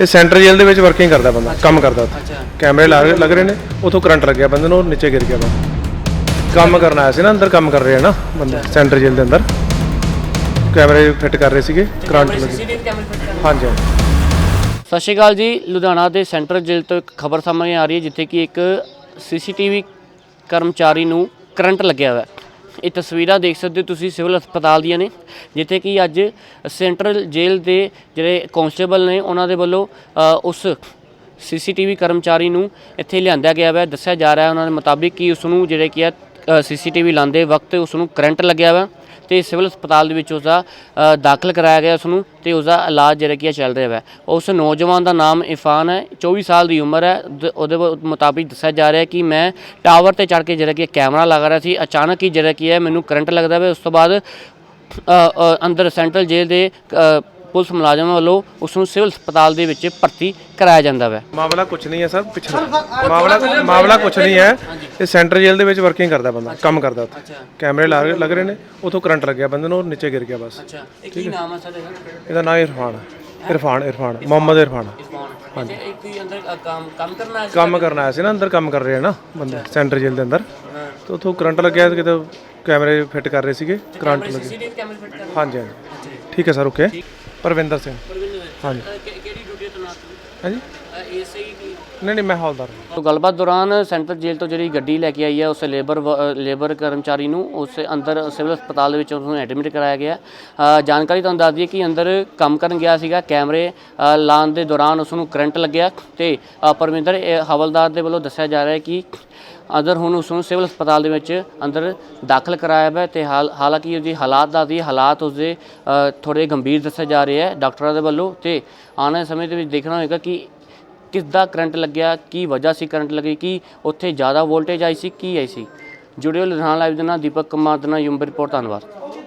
ਇਹ ਸੈਂਟਰ ਜੇਲ੍ਹ ਦੇ ਵਿੱਚ ਵਰਕਿੰਗ ਕਰਦਾ ਬੰਦਾ ਕੰਮ ਕਰਦਾ ਉੱਥੇ। ਅੱਛਾ। ਕੈਮਰੇ ਲੱਗ ਲੱਗ ਰਹੇ ਨੇ ਉਥੋਂ ਕਰੰਟ ਲੱਗਿਆ ਬੰਦੇ ਨੂੰ ਉਹ ਨੀਚੇ ਗਿਰ ਗਿਆ ਬੰਦਾ। ਕੰਮ ਕਰਨ ਆਇਆ ਸੀ ਨਾ ਅੰਦਰ ਕੰਮ ਕਰ ਰਹੇ ਆ ਨਾ ਬੰਦਾ ਸੈਂਟਰ ਜੇਲ੍ਹ ਦੇ ਅੰਦਰ। ਕੈਮਰੇ ਫਿੱਟ ਕਰ ਰਹੇ ਸੀਗੇ ਕਰੰਟ ਲੱਗੀ। ਹਾਂਜੀ ਹਾਂਜੀ। ਸਤਿ ਸ਼੍ਰੀ ਅਕਾਲ ਜੀ ਲੁਧਿਆਣਾ ਦੇ ਸੈਂਟਰਲ ਜੇਲ੍ਹ ਤੋਂ ਇੱਕ ਖਬਰ ਸਾਹਮਣੇ ਆ ਰਹੀ ਹੈ ਜਿੱਥੇ ਕਿ ਇੱਕ ਸੀਸੀਟੀਵੀ ਕਰਮਚਾਰੀ ਨੂੰ ਕਰੰਟ ਲੱਗਿਆ ਹੋਇਆ। ਹੈ ਇਹ ਤਸਵੀਰਾਂ ਦੇਖ ਸਕਦੇ ਹੋ ਤੁਸੀਂ ਸਿਵਲ ਹਸਪਤਾਲ ਦੀਆਂ ਨੇ ਜਿੱਥੇ ਕਿ ਅੱਜ ਸੈਂਟਰਲ ਜੇਲ੍ਹ ਦੇ ਜਿਹੜੇ ਕਾਂਸਟੇਬਲ ਨੇ ਉਹਨਾਂ ਦੇ ਵੱਲੋਂ ਅ, ਉਸ ਸੀਸੀਟੀਵੀ ਕਰਮਚਾਰੀ ਨੂੰ ਇੱਥੇ ਲਿਆਂਦਾ ਗਿਆ ਹੈ ਦੱਸਿਆ ਜਾ ਰਿਹਾ ਹੈ ਉਹਨਾਂ ਦੇ ਮੁਤਾਬਿਕ ਕਿ ਉਸ ਨੂੰ ਜਿਹੜੇ ਕਿ ਹੈ ਸੀਸੀਟੀਵੀ ਲਾਉਂਦੇ ਵਕਤ ਉਸ ਨੂੰ ਕਰੰਟ ਲੱਗਿਆ ਵਾ ਤੇ ਸਿਵਲ ਹਸਪਤਾਲ ਦੇ ਵਿੱਚ ਉਸ ਦਾ ਦਾਖਲ ਕਰਾਇਆ ਗਿਆ ਉਸ ਨੂੰ ਤੇ ਉਸ ਦਾ ਇਲਾਜ ਜਿਹੜਾ ਕੀ ਹੈ ਚੱਲ ਰਿਹਾ ਹੈ ਉਸ ਨੌਜਵਾਨ ਦਾ ਨਾਮ ਇਫਾਨ ਹੈ 24 ਸਾਲ ਦੀ ਉਮਰ ਹੈ। ਉਹਦੇ ਮੁਤਾਬਿਕ ਦੱਸਿਆ ਜਾ ਰਿਹਾ ਕਿ ਮੈਂ ਟਾਵਰ ਤੇ ਚੜ ਕੇ ਜਿਹੜਾ ਕੀ ਕੈਮਰਾ ਲਗਾ ਰਿਹਾ ਸੀ। ਅਚਾਨਕ ਹੀ ਜਿਹੜਾ ਕੀ ਹੈ ਮੈਨੂੰ ਕਰੰਟ ਲੱਗਦਾ ਹੈ ਉਸ ਤੋਂ ਬਾਅਦ ਅੰਦਰ ਸੈਂਟਰਲ ਜੇਲ੍ਹ ਦੇ ਅ, ਪੁਲਿਸ ਮੁਲਾਜ਼ਮਾਂ ਵੱਲੋਂ ਉਸ ਨੂੰ ਸਿਵਲ ਹਸਪਤਾਲ ਦੇ ਵਿੱਚ ਭਰਤੀ ਕਰਾਇਆ ਜਾਂਦਾ ਹੈ ਮਾਮਲਾ ਕੁਝ ਨਹੀਂ ਹੈ ਸਰ ਪਿੱਛੇ ਮਾਮਲਾ ਮਾਮਲਾ ਕੁਝ ਨਹੀਂ ਹੈ। ਇਹ ਸੈਂਟਰ ਜੇਲ੍ਹ ਦੇ ਵਿੱਚ ਵਰਕਿੰਗ ਕਰਦਾ ਬੰਦਾ ਕੰਮ ਕਰਦਾ ਉੱਥੇ। ਅੱਛਾ। ਕੈਮਰੇ ਲੱਗ ਲੱਗ ਰਹੇ ਨੇ ਉਥੋਂ ਕਰੰਟ ਲੱਗਿਆ ਬੰਦੇ ਨੂੰ ਉਹ ਨੀਚੇ ਗਿਰ ਗਿਆ ਬਸ। ਅੱਛਾ। ਇਹ ਕੀ ਨਾਮ ਹੈ ਸਰ ਇਹਦਾ? ਇਹਦਾ ਨਾਮ ਇਰਫਾਨ ਹੈ। ਇਰਫਾਨ ਇਰਫਾਨ ਮੁਹੰਮਦ ਇਰਫਾਨ। ਹਾਂਜੀ। ਇੱਕ ਹੀ ਅੰਦਰ ਕੰਮ ਕੰਮ ਕਰਨਾ ਹੈ ਕੰਮ ਕਰਨ ਆਇਆ ਸੀ ਨਾ ਅੰਦਰ ਕੰਮ ਕਰ ਰਹੇ ਆ ਨਾ ਬੰਦੇ ਸੈਂਟਰ ਜੇਲ੍ਹ ਦੇ ਅੰਦਰ। ਤੇ ਉਥੋਂ ਕਰੰਟ ਲੱਗਿਆ ਤੇ ਕਿਤੇ ਕੈਮਰੇ ਫਿੱਟ ਕਰ ਰਹੇ ਸੀਗੇ ਕਰੰਟ ਲੱਗਿਆ ਸੀਸੀਟੀਵੀ ਕੈਮਰੇ ਫਿੱਟ ਕਰ ਹਾਂਜੀ ਹਾਂਜੀ। ਠੀਕ ਹੈ ਸਰ ਓਕੇ। ਪਰਵਿੰਦਰ ਸਿੰਘ। ਹਾਂਜੀ। ਕਿਹੜੀ ਡਿਊਟੀ ਤੋਂ ਹਾਂਜੀ। ਐਸਆਈ ਕੀ ਨਹੀਂ ਨਹੀਂ ਮੈਂ ਹੌਲਦਾਰ ਹਾਂ। ਤੋ ਗੱਲਬਾਤ ਦੌਰਾਨ ਸੈਂਟਰ ਜੇਲ੍ਹ ਤੋਂ ਜਿਹੜੀ ਗੱਡੀ ਲੈ ਕੇ ਆਈ ਹੈ ਉਸ ਲੇਬਰ ਲੇਬਰ ਕਰਮਚਾਰੀ ਨੂੰ ਉਸ ਅੰਦਰ ਸਿਵਲ ਹਸਪਤਾਲ ਦੇ ਵਿੱਚ ਉਸ ਨੂੰ ਐਡਮਿਟ ਕਰਾਇਆ ਗਿਆ। ਜਾਣਕਾਰੀ ਤੁਹਾਨੂੰ ਦੱਸ ਦਈਏ ਕਿ ਅੰਦਰ ਕੰਮ ਕਰਨ ਗਿਆ ਸੀਗਾ ਕੈਮਰੇ ਲਾਉਣ ਦੇ ਦੌਰਾਨ ਉਸ ਨੂੰ ਕਰੰਟ ਲੱਗਿਆ। ਤੇ ਪਰਮਿੰਦਰ ਇਹ ਹਵਲਦਾਰ ਦੇ ਵੱਲੋਂ ਦੱਸਿਆ ਜਾ ਰਿਹਾ ਹੈ ਕਿ ਅੰਦਰ ਹੁਣ ਉਸ ਨੂੰ ਸਿਵਲ ਹਸਪਤਾਲ ਦੇ ਵਿੱਚ ਅੰਦਰ ਦਾਖਲ ਕਰਾਇਆ ਹੈ ਤੇ ਹਾਲ ਹਾਲਾਂਕਿ ਉਹਦੀ ਹਾਲਾਤ ਦਾ ਦੀ ਹਾਲਾਤ ਉਸਦੇ ਅ, ਥੋੜੇ ਗੰਭੀਰ ਦੱਸੇ ਜਾ ਰਹੇ ਹੈ ਡਾਕਟਰਾਂ ਦੇ ਵੱਲੋਂ ਤੇ ਆਉਣ ਵਾਲੇ ਸਮੇਂ ਦੇ ਵਿੱਚ ਦੇਖਣਾ ਹੋਏਗਾ ਕਿ ਕਿਸਦਾ ਕਰੰਟ ਲੱਗਿਆ ਕੀ ਵਜ੍ਹਾ ਸੀ ਕਰੰਟ ਲੱਗੀ ਕੀ ਉੱਥੇ ਜ਼ਿਆਦਾ ਵੋਲਟੇਜ ਆਈ ਸੀ ਕੀ ਆਈ ਸੀ। ਜੁੜਿਓ ਲੁਧਿਆਣਾ ਲਾਈਵ ਦੇ ਨਾਲ ਦੀਪਕ ਕੁਮਾਰ ਦੇ ਨਾਲ ਯੂਮ ਰਿਪੋਰਟ ਧੰਨਵਾਦ।